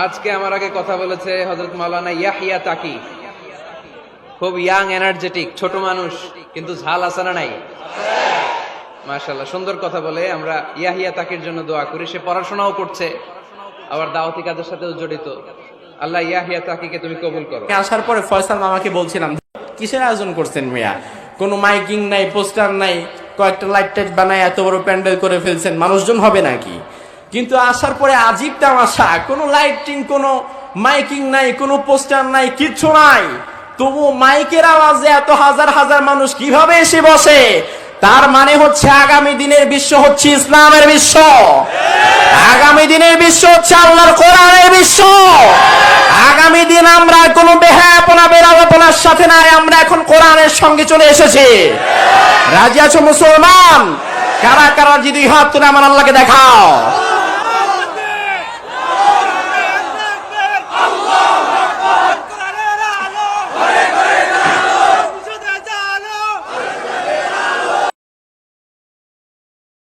আজকে আমার আগে কথা বলেছে হজরত মাওলানা ইয়াহিয়া তাকি। খুব ইয়াং এনার্জেটিক ছোট মানুষ, কিন্তু ঝাল আসানা নাই? মাশাল্লাহ সুন্দর কথা বলে। আমরা ইয়াহিয়া তাকির জন্য দোয়া করি। সে পড়াশোনাও করছে। আবার দাওয়াতি কাজের সাথেও জড়িত। আল্লাহ ইয়াহিয়া তাকিকে তুমি কবুল করো। আসার পরে ফয়সাল মামাকে বলছিলাম, কিসের আয়োজন করছেন মিয়া? কোনো মাইকিং নাই, পোস্টার নাই, কয়েকটা লাইট টাইট বানায় এত বড় প্যান্ডেল করে ফেলছেন, মানুষজন হবে নাকি? কিন্তু আসার পরে আজীব তামাশা, কোনো লাইটিং কোনো মাইকিং নাই, কোনো পোস্টার নাই, কিচ্ছু নাই। তবু মাইকের আওয়াজে এত হাজার হাজার মানুষ কীভাবে এসে বসে? তার মানে হচ্ছে আগামী দিনের বিশ্ব হচ্ছে ইসলামের বিশ্ব। আগামী দিনের বিশ্ব হচ্ছে আল্লাহর কোরআনের বিশ্ব। আগামী দিন আমরা কোনো বেহায়াপনা বেরাপনার সাথে নাই আমরা এখন কোরআনের সঙ্গে চলে এসেছি। রাজি আছো মুসলমান? কারা কারা যদি হাত তুলে আমার আল্লাহকে দেখাও।